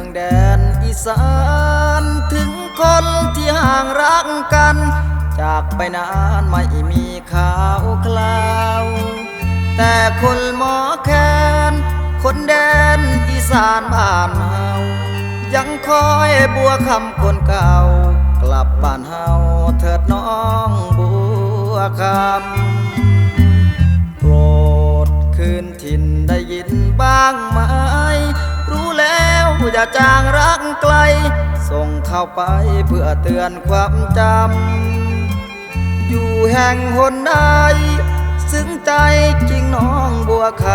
องแดนอีสานถึงคนที่ห่างรักกัน จากไปนานไม่มีข่าวคลาว แต่คนหมอแคนคนแดนอีสานบ้านเฮายังคอยบัวคำคนเก่า กลับบ้านเฮาเถิดน้องบัวคำ อย่าจางรักไกล ส่งเข้าไปเพื่อเตือนความจำ อยู่แห่งหนใดซึ้งใจจริงน้องบัวค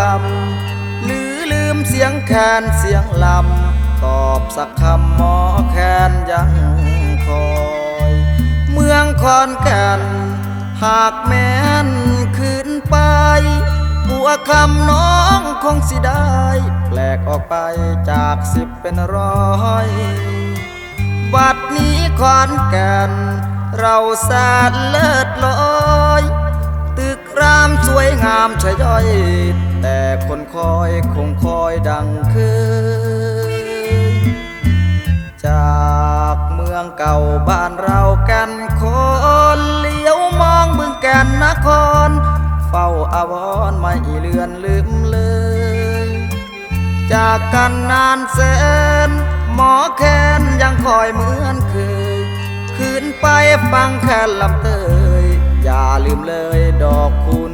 ำ หรือลืมเสียงแคนเสียงลำ ตอบสักคำหมอแคนยังคอย เมืองคอนแก่น หากแม้นคืนไปบัวคำน้องคงสิได้ แปลกออกไป จากสิบเป็นร้อยบัดนี้ขอนแก่น เราแสนเลิศลอยตึกรามสวยงามชะย่อย แต่คนคอยคงคอยดังเคยจากเมืองเก่าบ้านเรากันคนเลี้ยวมองเมืองแก่นนคร เฝ้าอาวรไม่เลือนลืมเลย จากกันนานแสน หมอแคนยังคอยเหมือนเคย คืนไปฟังแค่ลำเตย อย่าลืมเลยดอกคู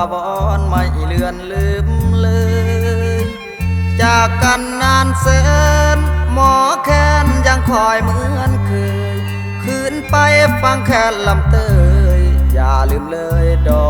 าอาวรไม่เลือนลืมเลย จากกันนานเสนหมอแค้นยังคอยเหมือนเคย คืนไปฟังแค่ลำเตย อย่าลืมเลยดอก